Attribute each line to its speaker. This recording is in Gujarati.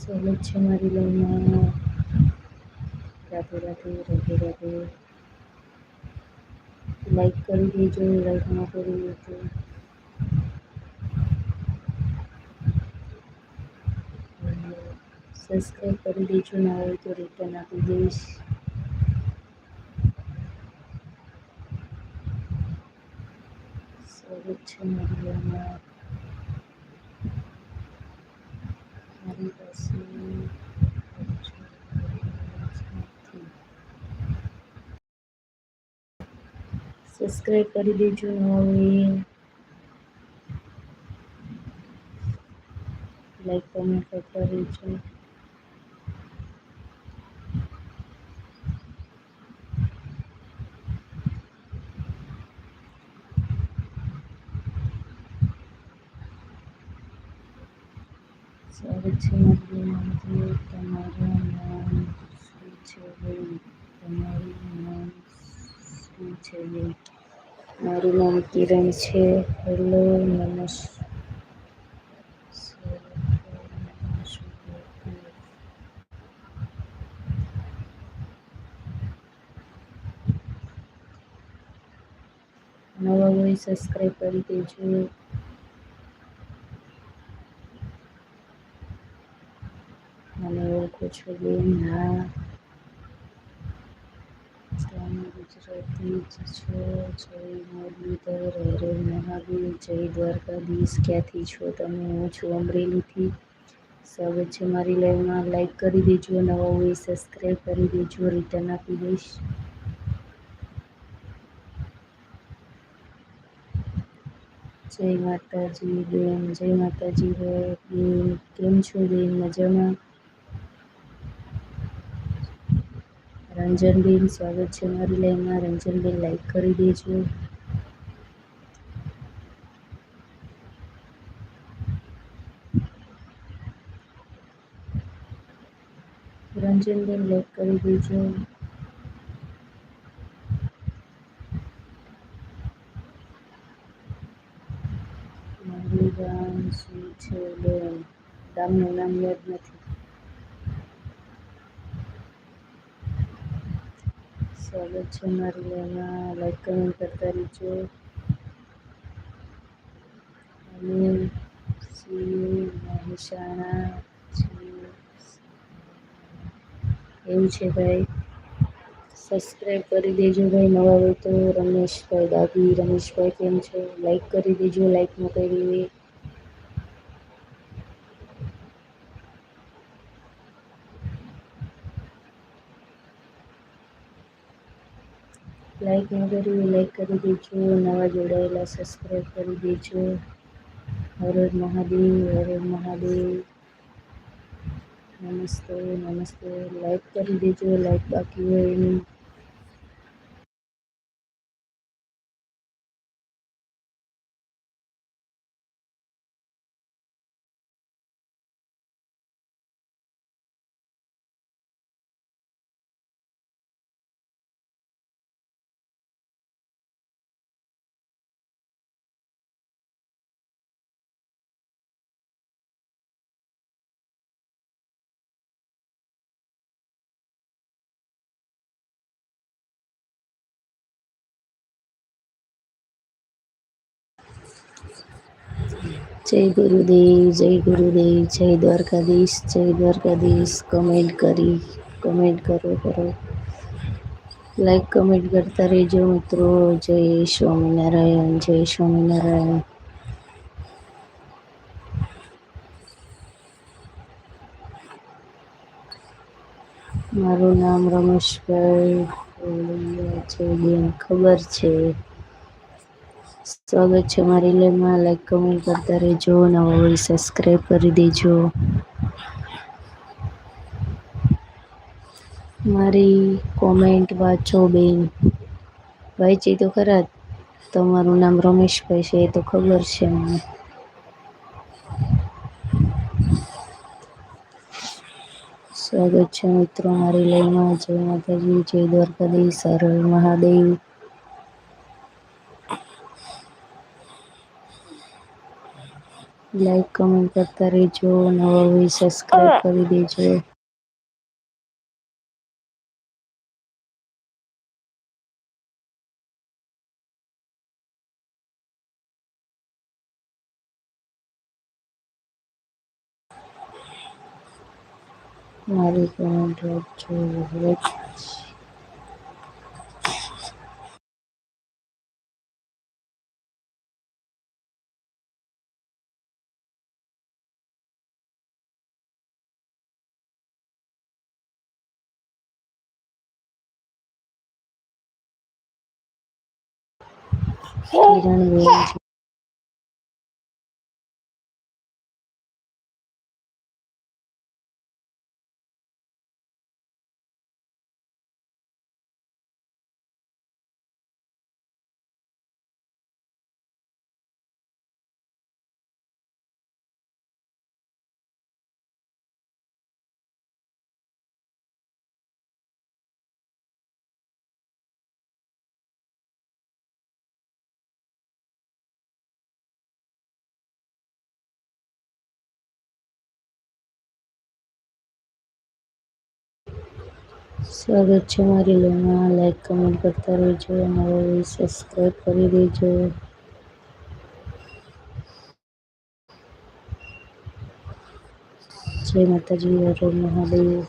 Speaker 1: સ્વાગત છે મારી લાઈનમાં રાધે રાધે રાધે રાધે લાઈક કરી દેજો લાઈક ન કરી દેજો સબસ્ક્રાઈબ કરી દેજો ના હોય તો રિટર્ન આપી દઈશ સ્વાગત છે મારી લાઈનમાં મારી પાસે સબસ્ક્રાઈબ કરી દેજો હવે. લાઈક કમેન્ટ કરતા રહેજો સ્વાગત છે, મારી તમારું નામ શું છે? તમારું નામ શું છે? બેન મારું નામ કિરણ છે. હેલો, નમસ્કાર. નવા હોય સબસ્ક્રાઈબ કરી દેજો. મને ઓળખો છો બેન? હા તમે ગુજરાતી છો જય હરે મહાદેવ જય દ્વારકાધીશ ક્યાંથી છો તમે હું છું અમરેલીથી સ્વાગત છે મારી લાઈવમાં લાઈક કરી દેજો નવા હોય સબસ્ક્રાઈબ કરી દેજો રિટર્ન આપી દઈશ જય માતાજી બેન, જય માતાજી બેન, કેમ છો બેન? મજામાં? રંજનબેન સ્વાગત છે મારી લાઈનમાં. રંજનબેન લાઈક કરી દેજો. રંજનબેન લાઈક કરી દેજો. મારું ગામ શું છે? બેન નામ યાદ નથી. સ્વાગત છે મારી લાઈનમાં લાઈક કમેન્ટ કરતા રહેજો. અને શ્રી મહેસાણા. એવું છે ભાઈ. સબસ્ક્રાઈબ કરી દેજો ભાઈ. નવા હોય તો રમેશભાઈ દાદી, રમેશભાઈ કેમ છે? લાઈક કરી દેજો લાઈક ન કરી. લાઈક ન કરી લાઈક કરી દેજો નવા જોડાયેલા સબસ્ક્રાઈબ કરી દેજો હર હર મહાદેવ હર હર મહાદેવ નમસ્તે નમસ્તે લાઈક કરી દેજો લાઈક બાકી હોય એની જય ગુરુદેવ જય ગુરુદેવ, જય દ્વારકાધીશ જય દ્વારકાધીશ. કમેન્ટ કરી, કમેન્ટ કરો કરો. લાઈક કમેન્ટ કરતા રહેજો મિત્રો. જય સ્વામિનારાયણ જય સ્વામિનારાયણ. મારું નામ રમેશભાઈ છે બેન. ખબર છે? સ્વાગત છે મારી લાઈવમાં લાઈક કમેન્ટ કરતા રહેજો નવા હોય સબસ્ક્રાઈબ કરી દેજો. મારી કોમેન્ટ વાંચો બેન. વાંચી તો ખરા. તમારું નામ રમેશભાઈ છે, એ તો ખબર છે મને. સ્વાગત છે મિત્રો મારી લાઈવમાં જય માતાજી, જય દ્વારકાધીશ હર મહાદેવ. લાઈક કમેન્ટ કરતા રેજો નવા હોય સબસ્ક્રાઈબ કરી દેજો. મારી કોમેન્ટ વાંચજો Helm. સ્વાગત છે મારી લોમાં લાઈક કમેન્ટ કરતા રહેજો. મારો હોય સબસ્ક્રાઈબ કરી દેજો. જય માતાજી હર મહાદેવ.